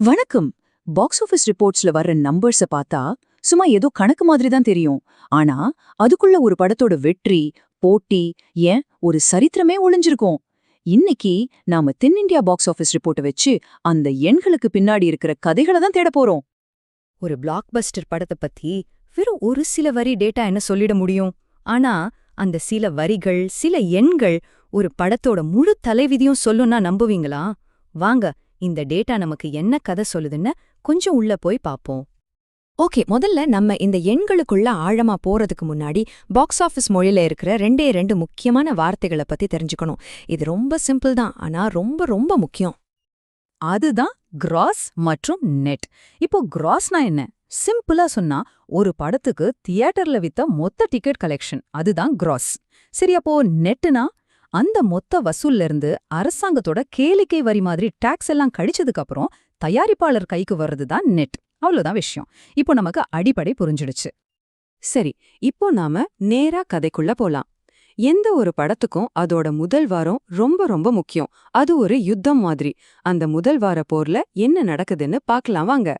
வணக்கம். Box office ரிப்போர்ட்ஸ்ல வர்ற நம்பர்ஸ பார்த்தா சும்மா ஏதோ கணக்கு மாதிரி தான் தெரியும். ஆனா அதுக்குள்ள ஒரு படத்தோட வெற்றி போட்டி ஏன் ஒரு சரித்திரமே ஒளிஞ்சிருக்கும். இன்னைக்கு நாம தென்னிந்தியா பாக்ஸ் ஆஃபீஸ் ரிப்போர்ட்டை வச்சு அந்த எண்களுக்கு பின்னாடி இருக்கிற கதைகளை தான் தேட போறோம். ஒரு பிளாக்பஸ்டர் படத்தை பத்தி வெறும் ஒரு சில வரி டேட்டா என்ன சொல்லிட முடியும்? ஆனா அந்த சில வரிகள் சில எண்கள் ஒரு படத்தோட முழு தலைவிதியும் சொல்லும்னா நம்புவீங்களா? வாங்க இந்த டேட்டா நமக்கு என்ன கதை சொல்லுதுன்னு கொஞ்சம் உள்ள போய் பாப்போம். ஓகே முதல்ல நம்ம இந்த எண்களுக்குள்ள ஆழமா போறதுக்கு முன்னாடி பாக்ஸ் ஆஃபீஸ் மொழியில இருக்கிற ரெண்டே ரெண்டு முக்கியமான வார்த்தைகளை பத்தி தெரிஞ்சுக்கணும். இது ரொம்ப சிம்பிள் தான் ஆனா ரொம்ப ரொம்ப முக்கியம். அதுதான் கிராஸ் மற்றும் நெட் இப்போ கிராஸ்னா என்ன? சிம்பிளா சொன்னா ஒரு படத்துக்கு தியேட்டர்ல வித்த மொத்த டிக்கெட் கலெக்ஷன் அதுதான் கிராஸ் சரி அப்போ நெட்டுனா அந்த மொத்த வசூல்ல இருந்து அரசாங்கத்தோட கேளிக்கை வரி மாதிரி டாக்ஸ் எல்லாம் கழிச்சதுக்கு அப்புறம் தயாரிப்பாளர் கைக்கு வர்றது தான் நெட் அவ்வளோதான் விஷயம். இப்போ நமக்கு அடிப்படை புரிஞ்சிடுச்சு. சரி இப்போ நாம நேரா கதைக்குள்ள போலாம். எந்த ஒரு படத்துக்கும் அதோட முதல் வாரம் ரொம்ப ரொம்ப முக்கியம். அது ஒரு யுத்தம் மாதிரி. அந்த முதல் வார போர்ல என்ன நடக்குதுன்னு பார்க்கலாம் வாங்க.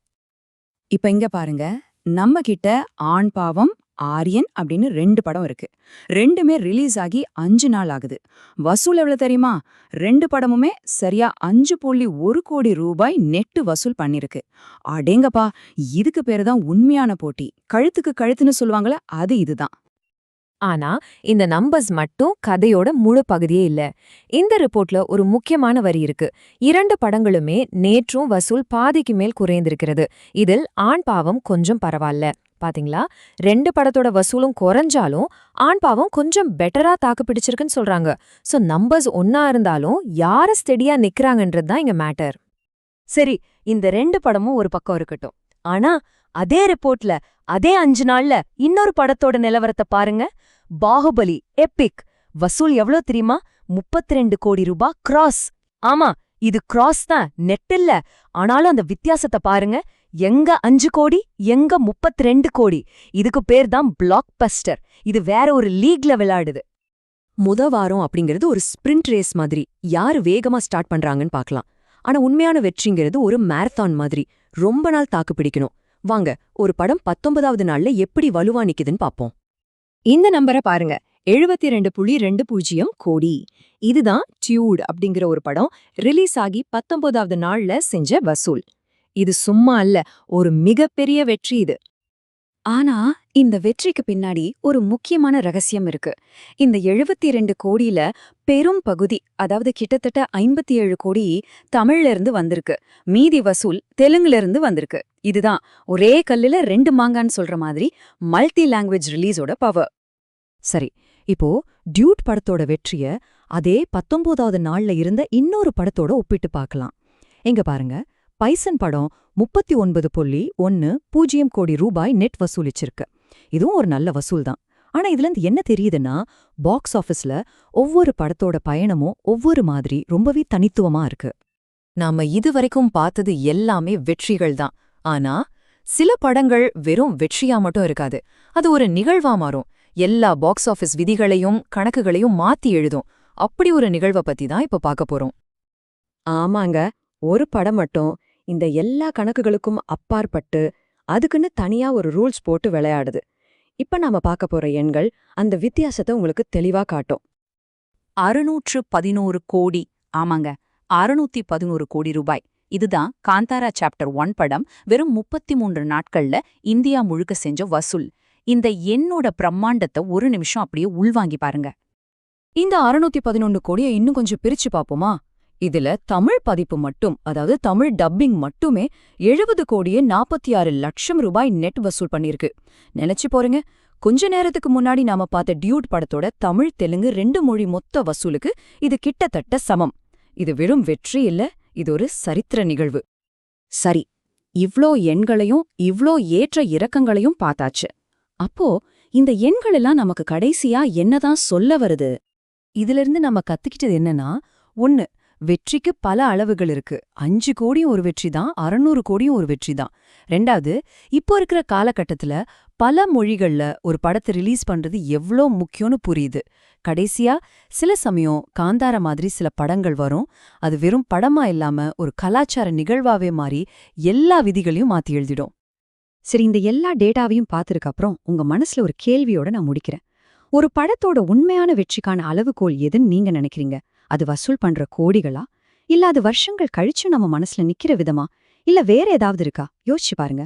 இப்ப இங்க பாருங்க. நம்ம கிட்ட ஆண் பாவம் ஆரியன் அப்படின்னு ரெண்டு படம் இருக்கு. ரெண்டுமே ரிலீஸ் ஆகி அஞ்சு நாள் ஆகுது. வசூல் எவ்வளவு தெரியுமா? ரெண்டு படமுமே சரியா அஞ்சு புள்ளி ஒரு கோடி ரூபாய் நெட்டு வசூல் பண்ணிருக்கு. அடேங்கப்பா இதுக்கு பேரு தான் உண்மையான போட்டி. கழுத்துக்கு கழுத்துன்னு சொல்லுவாங்களே அது இதுதான். ஆனா இந்த நம்பர்ஸ் மட்டும் கதையோட முழு பகுதியே இல்ல. இந்த ரிப்போர்ட்ல ஒரு முக்கியமான வரி இருக்கு. இரண்டு படங்களுமே நேற்றும் வசூல் பாதிக்கு மேல் குறைந்திருக்கிறது. இதில் ஆண் பாவம் கொஞ்சம் பரவாயில்ல. பாத்தீங்களா? ரெண்டு படத்தோட வசூலும் குறைஞ்சாலும் ஆண் பாவம் கொஞ்சம் பெட்டரா தாக்கு பிடிச்சிருக்குன்னு சொல்றாங்க. சோ நம்பர்ஸ் ஒன்னா இருந்தாலும் யார ஸ்டெடியா நிக்கறாங்கன்றது தான் இங்க மேட்டர் சரி இந்த ரெண்டு படமும் ஒரு பக்கம் இருக்கட்டும். ஆனா அதே ரிப்போர்ட்ல அதே அஞ்சு நாள்ல இன்னொரு படத்தோட நிலவரத்தை பாருங்க. பாகுபலி எப்பிக் வசூல் எவ்ளோ தெரியுமா? 32 கோடி ரூபா கிராஸ் ஆமா இது கிராஸ் தான் நெட் இல்ல. ஆனாலும் அந்த வித்தியாசத்தை பாருங்க. எங்க அஞ்சு கோடி எங்க 32 கோடி? இதுக்கு பேர் தான் பிளாக் பஸ்டர் இது வேற ஒரு லீக்ல விளையாடுது முத வாரம் அப்படிங்கிறது ஒரு ஸ்பிரிண்ட் ரேஸ் மாதிரி. யாரு வேகமா ஸ்டார்ட் பண்றாங்கன்னு பார்க்கலாம். ஆனா உண்மையான வெற்றிங்கிறது ஒரு மாரத்தான் மாதிரி. ரொம்ப நாள் தாக்கு பிடிக்கணும். வாங்க ஒரு படம் பத்தொன்பதாவது நாள்ல எப்படி வலுவா நிக்குதுன்னு பாப்போம் இந்த நம்பரை பாருங்க. எழுபத்தி ரெண்டு புள்ளி ரெண்டு பூஜ்ஜியம் கோடி. இதுதான் டியூட் அப்படிங்கிற ஒரு படம். ரிலீஸ் ஆகி பத்தொன்பதாவது நாள்ல செஞ்ச வசூல். இது சும்மா அல்ல ஒரு மிகப்பெரிய வெற்றி இது. ஆனா இந்த வெற்றிக்கு பின்னாடி ஒரு முக்கியமான ரகசியம் இருக்கு. இந்த எழுபத்தி ரெண்டு கோடியில பெரும் பகுதி அதாவது கிட்டத்தட்ட ஐம்பத்தி ஏழு கோடி தமிழ்ல இருந்து வந்திருக்கு. மீதி வசூல் தெலுங்குல இருந்து வந்திருக்கு. இதுதான் ஒரே கல்லுல ரெண்டு மாங்கான்னு சொல்ற மாதிரி மல்டி லாங்குவேஜ் ரிலீஸோட பவர். சரி இப்போ டியூட் படத்தோட வெற்றிய அதே பத்தொன்பதாவது நாள்ல இருந்த இன்னொரு படத்தோட ஒப்பிட்டு பார்க்கலாம். எங்க பாருங்க பைசன் படம் முப்பத்தி ஒன்பது புள்ளி ஒன்னு பூஜ்ஜியம் கோடி ரூபாய் நெட் வசூலிச்சிருக்கு. இதுவும் ஒரு நல்ல வசூல் தான் ஆனா இதுல இருந்து என்ன தெரியுதுன்னா பாக்ஸ் ஆஃபீஸில் ஒவ்வொரு படத்தோட பயணமும் ஒவ்வொரு மாதிரி ரொம்பவே தனித்துவமா இருக்கு. நாம இதுவரைக்கும் பார்த்தது எல்லாமே வெற்றிகள் தான். ஆனா சில படங்கள் வெறும் வெற்றியா மட்டும் இருக்காது. அது ஒரு நிகழ்வா மாறும். எல்லா பாக்ஸ் ஆஃபீஸ் விதிகளையும் கணக்குகளையும் மாத்தி எழுதும். அப்படி ஒரு நிகழ்வை பத்தி தான் இப்ப பார்க்க போறோம். ஆமாங்க. ஒரு படம் மட்டும் இந்த எல்லா கணக்குகளுக்கும் அப்பாற்பட்டு அதுக்குன்னு தனியா ஒரு ரூல்ஸ் போட்டு விளையாடுது. இப்ப நாம பார்க்க போற எண்கள் அந்த வித்தியாசத்தை உங்களுக்கு தெளிவா காட்டும். அறுநூற்று பதினோரு கோடி ஆமாங்க அறுநூத்தி பதினோரு கோடி ரூபாய். இதுதான் காந்தாரா சாப்டர் ஒன் படம் வெறும் முப்பத்தி மூன்று நாட்கள்ல இந்தியா முழுக்க செஞ்ச வசூல். இந்த எண்ணோட பிரம்மாண்டத்தை ஒரு நிமிஷம் அப்படியே உள்வாங்கி பாருங்க. இந்த அறுநூத்தி பதினொன்னு கோடியை இன்னும் கொஞ்சம் பிரிச்சு பாப்போமா இதுல தமிழ் பதிப்பு மட்டும் அதாவது தமிழ் டப்பிங் மட்டுமே எழுபது கோடியே நாற்பத்தி ஆறு லட்சம் ரூபாய் நெட் வசூல் பண்ணிருக்கு நினைச்சு போறீங்க கொஞ்ச நேரத்துக்கு முன்னாடி நாம பார்த்த டியூட் படத்தோட தமிழ் தெலுங்கு ரெண்டு மொழி மொத்த வசூலுக்கு இது கிட்டத்தட்ட சமம். இது வெறும் வெற்றி இல்ல இது ஒரு சரித்திர நிகழ்வு. சரி இவ்ளோ எண்களையும் இவ்ளோ ஏற்ற இறக்கங்களையும் பார்த்தாச்சு. அப்போ இந்த எண்களெல்லாம் நமக்கு கடைசியா என்னதான் சொல்ல வருது? இதிலிருந்து நம்ம கத்துக்கிட்டது என்னன்னா ஒன்னு வெற்றிக்கு பல அளவுகள் இருக்கு. அஞ்சு கோடியும் ஒரு வெற்றி தான் அறநூறு கோடியும் ஒரு வெற்றி தான். ரெண்டாவது இப்போ இருக்கிற காலகட்டத்துல பல மொழிகள்ல ஒரு படத்தை ரிலீஸ் பண்றது எவ்ளோ முக்கியம்னு புரியுது. கடைசியா சில சமயம் காந்தார மாதிரி சில படங்கள் வரும். அது வெறும் படமா இல்லாம ஒரு கலாச்சார நிகழ்வாவே மாறி எல்லா விதிகளையும் மாத்தி எழுதிடும். சரி இந்த எல்லா டேட்டாவையும் பார்த்துருக்கப்புறம் உங்க மனசுல ஒரு கேள்வியோட நான் முடிக்கிறேன். ஒரு படத்தோட உண்மையான வெற்றிக்கான அளவுகோல் எதுன்னு நீங்க நினைக்கிறீங்க? அது வசூல் பண்ற கோடிகளா? இல்ல அது வருஷங்கள் கழிச்சு நம்ம மனசுல நிக்கிற விதமா? இல்ல வேற ஏதாவது இருக்கா? யோசிச்சு பாருங்க.